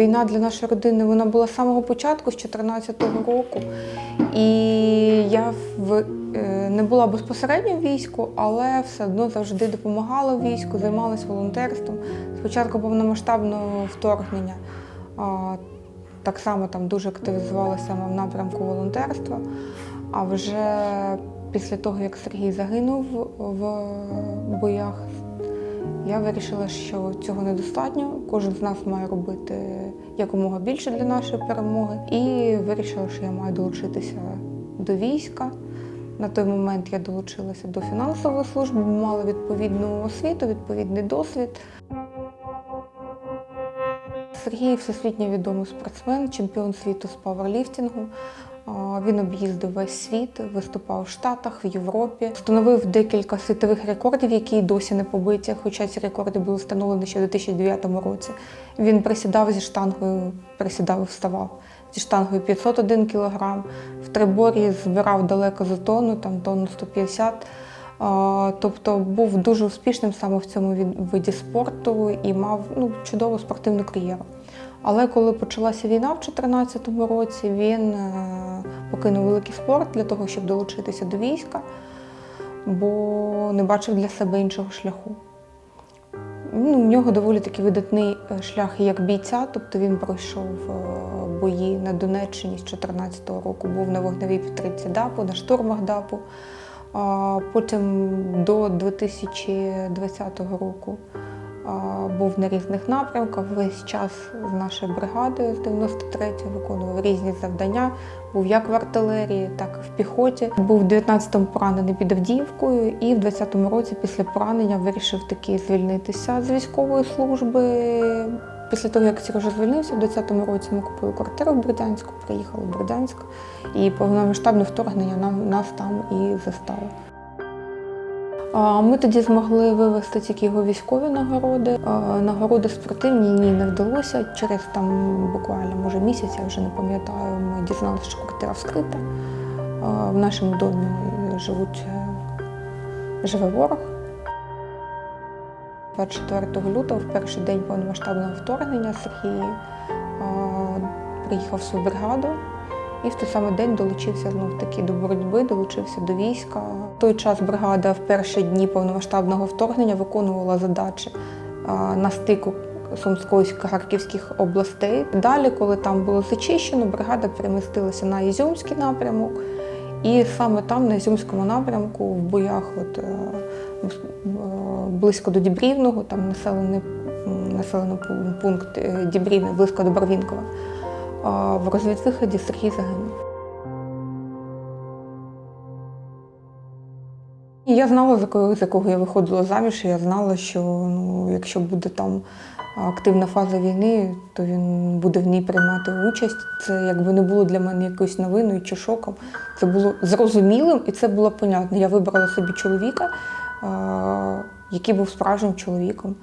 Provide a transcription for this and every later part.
Війна для нашої родини вона була з самого початку, з 2014 року. І я в, е, не була безпосередньо в війську, але все одно завжди допомагала війську, займалася волонтерством. Спочатку повномасштабного вторгнення так само там дуже активізувалася в напрямку волонтерства. А вже після того, як Сергій загинув в боях, я вирішила, що цього недостатньо. Кожен з нас має робити якомога більше для нашої перемоги. І вирішила, що я маю долучитися до війська. На той момент я долучилася до фінансової служби, мала відповідну освіту, відповідний досвід. Сергій всесвітньо відомий спортсмен, чемпіон світу з паверліфтингу. Він об'їздив весь світ, виступав в Штатах, в Європі, встановив декілька світових рекордів, які досі не побиті, хоча ці рекорди були встановлені ще в 2009 році. Він присідав зі штангою, присідав і вставав. Зі штангою 501 кг, в триборі збирав далеко за тонну, там тонну 150 А, Тобто був дуже успішним саме в цьому виді спорту і мав ну, чудову спортивну кар'єру. Але коли почалася війна в 2014 році, він е, покинув великий спорт для того, щоб долучитися до війська, бо не бачив для себе іншого шляху. Ну, у нього доволі такий видатний е, шлях як бійця, тобто він пройшов е, бої на Донеччині з 2014 року, був на вогневій підтримці ДАПу, на штурмах ДАПу. Потім до 2020 року був на різних напрямках. Весь час з нашою бригадою з 93-ї виконував різні завдання. Був як в артилерії, так і в піхоті. Був в 19-му поранений під Авдіївкою, і в 20-му році після поранення вирішив таки звільнитися з військової служби. Після того, як Сережа звільнився, в 20-му році ми купили квартиру в Бердянську, приїхали в Бердянськ, і повномасштабне вторгнення нам, нас там і застало. Ми тоді змогли вивезти тільки його військові нагороди. Нагороди спортивні ні не вдалося. Через там буквально може місяць, я вже не пам'ятаю. Ми дізналися, що квартира вскрита. В нашому домі живуть е, живе ворог. 24 лютого, в перший день повномасштабного вторгнення, Сергій приїхав в свою бригаду і в той самий день долучився знов таки до боротьби, долучився до війська. В той час бригада в перші дні повномасштабного вторгнення виконувала задачі на стику Сумської Харківських областей. Далі, коли там було зачищено, бригада перемістилася на Ізюмський напрямок. І саме там, на Ізюмському напрямку, в боях от, е, близько до Дібрівного, там населений, населений пункт е, Дібрівне, близько до Барвінкова, в розвідвиході Сергій загинув. Я знала, за кого, за кого я виходила заміж, і я знала, що ну, якщо буде там активна фаза війни, то він буде в ній приймати участь. Це якби не було для мене якоюсь новиною чи шоком. Це було зрозумілим і це було понятно. Я вибрала собі чоловіка, який був справжнім чоловіком,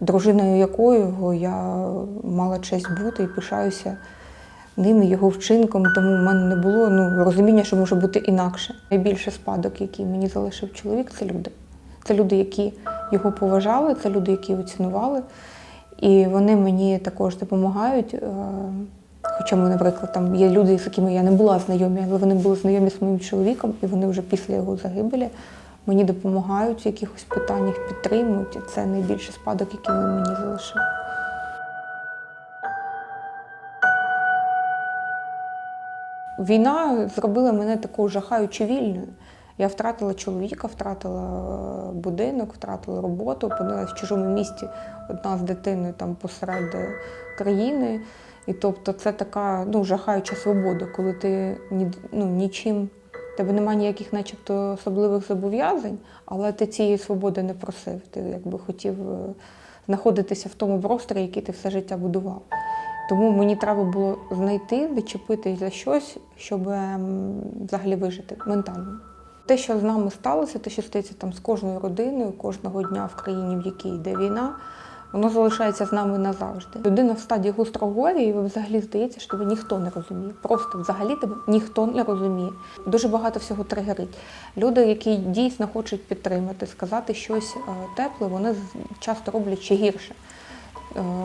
дружиною якого я мала честь бути і пишаюся ним і його вчинком, тому в мене не було ну, розуміння, що може бути інакше. Найбільший спадок, який мені залишив чоловік, це люди. Це люди, які його поважали, це люди, які його цінували. І вони мені також допомагають. е, Хоча, ми, наприклад, там є люди, з якими я не була знайомі, але вони були знайомі з моїм чоловіком, і вони вже після його загибелі мені допомагають в якихось питаннях, підтримують. І це найбільший спадок, який він мені залишив. Війна зробила мене такою жахаючи вільною. Я втратила чоловіка, втратила е, будинок, втратила роботу, опинилася в чужому місті одна з дитиною там посеред е, країни. І тобто це така ну, жахаюча свобода, коли ти ну, нічим, тебе немає ніяких начебто особливих зобов'язань, але ти цієї свободи не просив. Ти якби хотів е, знаходитися в тому просторі, який ти все життя будував. Тому мені треба було знайти, зачепитись за щось, щоб ем, взагалі вижити ментально. Те, що з нами сталося, те, що стається там з кожною родиною, кожного дня в країні, в якій йде війна, воно залишається з нами назавжди. Людина в стадії гострого горя, і взагалі здається, що тебе ніхто не розуміє. Просто взагалі тебе ніхто не розуміє. Дуже багато всього тригерить. Люди, які дійсно хочуть підтримати, сказати щось е, тепле, вони часто роблять ще гірше.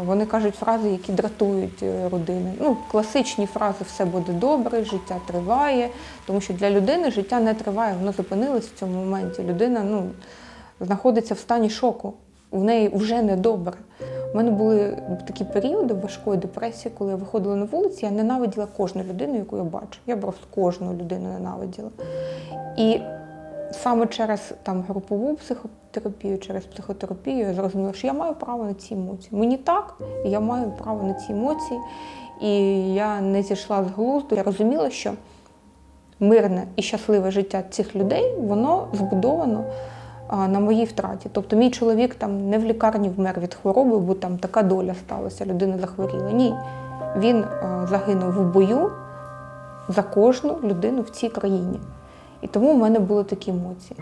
Вони кажуть фрази, які дратують е, родини. Ну, класичні фрази все буде добре, життя триває. Тому що для людини життя не триває, воно зупинилось в цьому моменті. Людина ну, знаходиться в стані шоку. В неї вже не добре. У мене були такі періоди важкої депресії, коли я виходила на вулиці, я ненавиділа кожну людину, яку я бачу. Я просто кожну людину ненавиділа. І саме через там групову психотерапію, через психотерапію я зрозуміла, що я маю право на ці емоції. Мені так, і я маю право на ці емоції. І я не зійшла з глузду. Я розуміла, що мирне і щасливе життя цих людей воно збудовано на моїй втраті. Тобто мій чоловік там не в лікарні вмер від хвороби, бо там така доля сталася, людина захворіла. Ні. Він загинув в бою за кожну людину в цій країні. І тому в мене були такі емоції.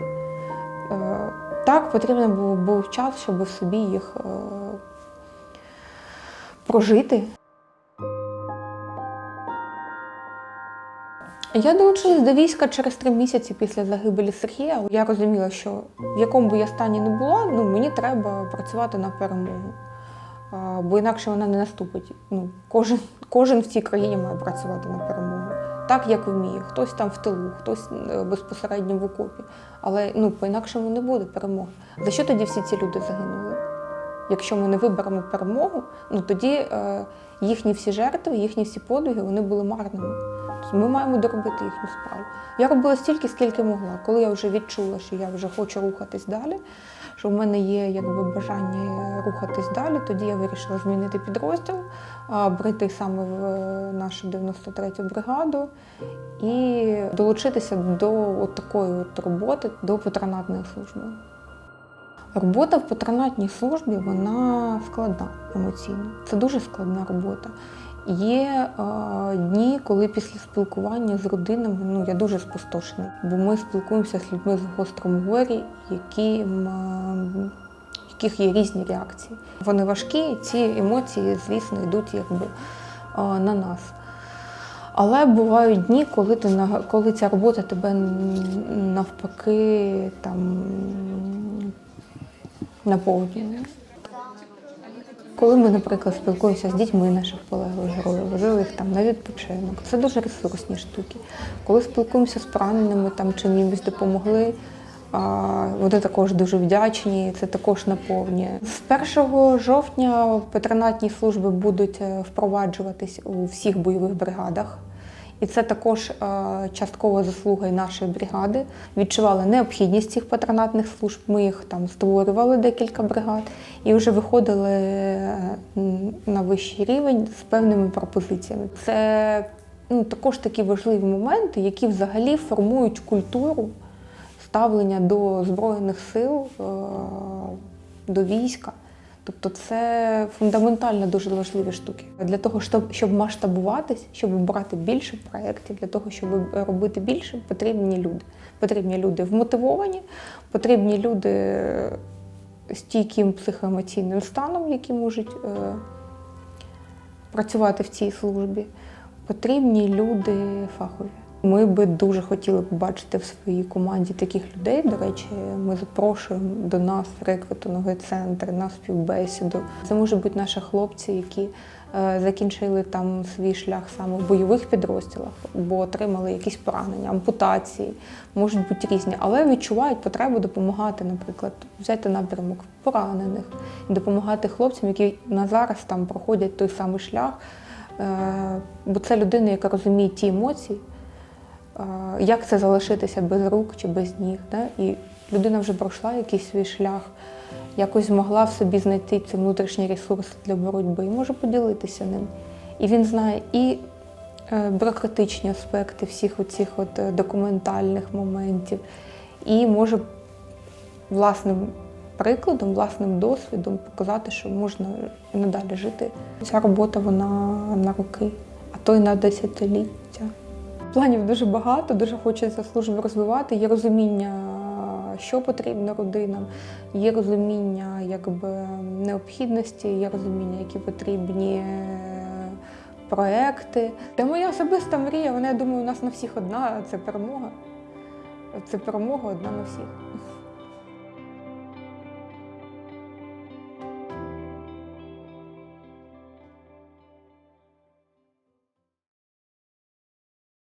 Е, Так, потрібен був, був час, щоб собі їх е, прожити. Я долучилась до війська через три місяці після загибелі Сергія. Я розуміла, що в якому би я стані не була, ну мені треба працювати на перемогу. Бо інакше вона не наступить. Ну, кожен, кожен в цій країні має працювати на перемогу. Так, як вміє. Хтось там в тилу, хтось е, безпосередньо в окопі. Але ну, по-інакшому не буде перемоги. За що тоді всі ці люди загинули? Якщо ми не виберемо перемогу, ну тоді е, їхні всі жертви, їхні всі подвиги вони були марними. Тобто ми маємо доробити їхню справу. Я робила стільки, скільки могла. Коли я вже відчула, що я вже хочу рухатись далі, що в мене є якби бажання рухатись далі, тоді я вирішила змінити підрозділ, прийти саме в е, нашу 93-ю бригаду і долучитися до от такої от роботи, до патронатної служби. Робота в патронатній службі вона складна емоційно. Це дуже складна робота. Є е, дні, коли після спілкування з родинами ну, я дуже спустошена, бо ми спілкуємося з людьми з гострим горі, які, м, яких є різні реакції. Вони важкі, ці емоції, звісно, йдуть якби е, на нас. Але бувають дні, коли ти коли ця робота тебе навпаки там наповнює. Коли ми, наприклад, спілкуємося з дітьми наших полеглих героїв, возили їх там на відпочинок. Це дуже ресурсні штуки. Коли спілкуємося з пораненими, там чим їмось допомогли, вони також дуже вдячні, це також наповнює. З 1 жовтня патронатні служби будуть е, впроваджуватись у всіх бойових бригадах. І це також е, часткова заслуга і нашої бригади. Відчували необхідність цих патронатних служб. Ми їх там створювали декілька бригад і вже виходили е, на вищий рівень з певними пропозиціями. Це ну, також такі важливі моменти, які взагалі формують культуру ставлення до збройних сил, е, до війська. Тобто це фундаментально дуже важливі штуки. Для того, щоб, щоб масштабуватись, щоб брати більше проєктів, для того, щоб робити більше, потрібні люди. Потрібні люди вмотивовані, потрібні люди з стійким психоемоційним станом, які можуть е, працювати в цій службі. Потрібні люди фахові. Ми би дуже хотіли побачити в своїй команді таких людей. До речі, ми запрошуємо до нас рекрутинговий центр на співбесіду. Це можуть бути наші хлопці, які е, закінчили там свій шлях саме в бойових підрозділах, бо отримали якісь поранення, ампутації, можуть бути різні, але відчувають потребу допомагати, наприклад, взяти напрямок поранених і допомагати хлопцям, які на зараз там проходять той самий шлях. Е, Бо це людина, яка розуміє ті емоції, як це залишитися без рук чи без ніг. Да? І людина вже пройшла якийсь свій шлях, якось змогла в собі знайти ці внутрішні ресурси для боротьби і може поділитися ним. І він знає і е, бюрократичні аспекти всіх оцих от е, документальних моментів, і може власним прикладом, власним досвідом показати, що можна і надалі жити. Ця робота вона на роки, а то й на десятиліття. Планів дуже багато, дуже хочеться службу розвивати. Є розуміння, що потрібно родинам, є розуміння якби, необхідності, є розуміння, які потрібні е, проекти. Та моя особиста мрія, вона, я думаю, у нас на всіх одна це перемога. Це перемога одна на всіх.